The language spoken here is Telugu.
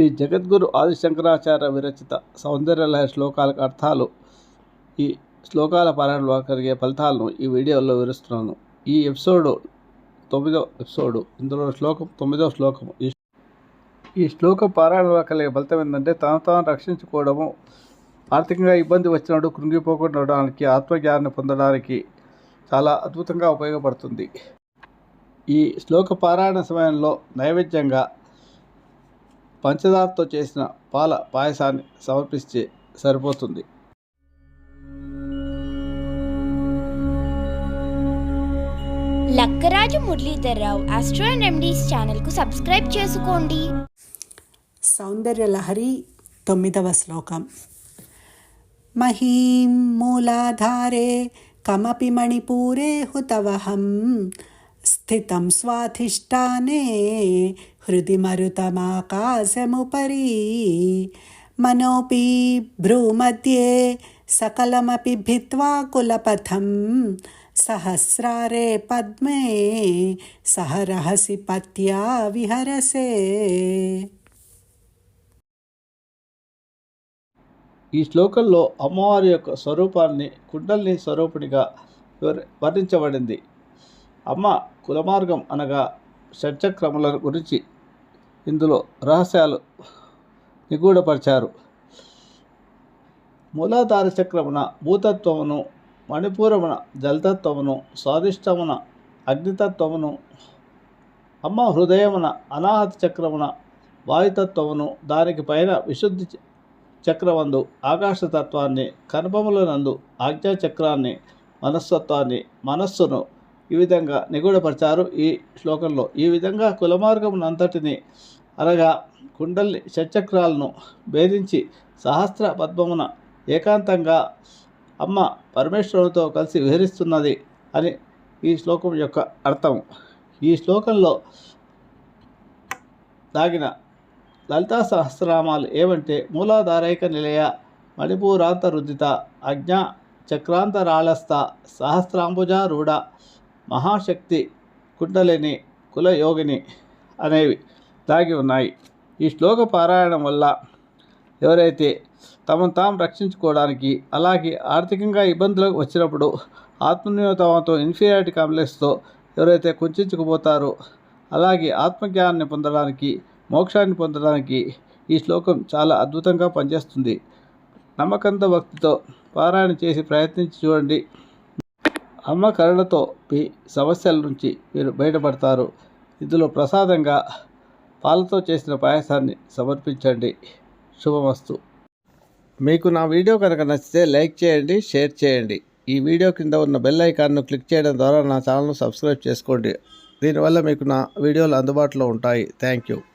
శ్రీ జగద్గురు ఆదిశంకరాచార్య విరచిత సౌందర్యలయ శ్లోకాలకు అర్థాలు ఈ శ్లోకాల పారాయణలో కలిగే ఫలితాలను ఈ వీడియోలో వివరిస్తున్నాను. ఈ ఎపిసోడు తొమ్మిదో ఎపిసోడు ఇందులో శ్లోకం తొమ్మిదో శ్లోకం. ఈ ఈ శ్లోకం పారాయణలో కలిగే ఫలితం ఏంటంటే తాను తాను రక్షించుకోవడము ఆర్థికంగా ఇబ్బంది వచ్చినప్పుడు కృంగిపోకుండా ఉండడానికి ఆత్మజ్ఞానాన్ని పొందడానికి చాలా అద్భుతంగా ఉపయోగపడుతుంది. ఈ శ్లోక పారాయణ సమయంలో నైవేద్యంగా పంచదారతో చేసిన పాల పాయసాన్ని సమర్పిస్తే సరిపోతుంది. Lakkaraju Muralidhar Rao astro and remedies ఛానల్కు సబ్స్క్రైబ్ చేసుకోండి. సౌందర్యలహరి తొమ్మిదవ శ్లోకం. మహీం మూలాధారే కమపి మణిపూరే హుతవహం స్థితం స్వాధిష్టానే హృది మరుతమాకాశముపరి మనోపి భ్రూమధ్యే సకలమపి భిత్వా కులపథం. సహస్రారే పద్మే సహ రహసి పత్యా విహరసే. ఈ శ్లోకంలో అమ్మవారి యొక్క స్వరూపాన్ని కుండల్ని స్వరూపునిగా వర్ణించబడింది. అమ్మ కులమార్గం అనగా షట్చక్రముల గురించి ఇందులో రహస్యాలు నిగూఢపరిచారు. మూలాధార చక్రమున భూతత్వమును మణిపూరమున జలతత్వమును స్వాదిష్టమున అగ్నితత్వమును అమ్మ హృదయమున అనాహత చక్రమున వాయుతత్వమును దానికి పైన విశుద్ధి చ- చక్రవందు ఆకాశతత్వాన్ని కనుపములనందు ఆజ్ఞా చక్రాన్ని మనస్తత్వాన్ని మనస్సును ఈ విధంగా నిగూఢపరిచారు ఈ శ్లోకంలో. ఈ విధంగా కులమార్గమునంతటిని అనగా కుండల్ని షట్చక్రాలను భేదించి సహస్ర పద్మమున ఏకాంతంగా అమ్మ పరమేశ్వరునితో కలిసి విహరిస్తున్నది అని ఈ శ్లోకం యొక్క అర్థం. ఈ శ్లోకంలో దాగిన లలితా సహస్రనామాలు ఏమంటే మూలాధారైక నిలయ మణిపూరాంత రుదిత అజ్ఞా చక్రాంతరాళస్థ సహస్రాంబుజారూఢ మహాశక్తి కుండలిని కులయోగిని అనేవి దాగి ఉన్నాయి. ఈ శ్లోక పారాయణం వల్ల ఎవరైతే తమను తాము రక్షించుకోవడానికి అలాగే ఆర్థికంగా ఇబ్బందులకు వచ్చినప్పుడు ఆత్మన్యూనతతో ఇన్ఫీరియారిటీ కాంప్లెక్స్తో ఎవరైతే కుంచుకుపోతారో అలాగే ఆత్మజ్ఞానాన్ని పొందడానికి మోక్షాన్ని పొందడానికి ఈ శ్లోకం చాలా అద్భుతంగా పనిచేస్తుంది. నమ్మకంతో భక్తితో పారాయణ చేసి ప్రయత్నించి చూడండి. అమ్మ కరుణతో మీ సమస్యల నుంచి మీరు బయటపడతారు. ఇందులో ప్రసాదంగా పాలతో చేసిన పాయసాన్ని సమర్పించండి. శుభమస్తు. మీకు నా వీడియో కనుక నచ్చితే లైక్ చేయండి షేర్ చేయండి. ఈ వీడియో కింద ఉన్న బెల్ ఐకాన్ను క్లిక్ చేయడం ద్వారా నా ఛానల్ను సబ్స్క్రైబ్ చేసుకోండి. దీనివల్ల మీకు నా వీడియోలు అందుబాటులో ఉంటాయి. Thank you.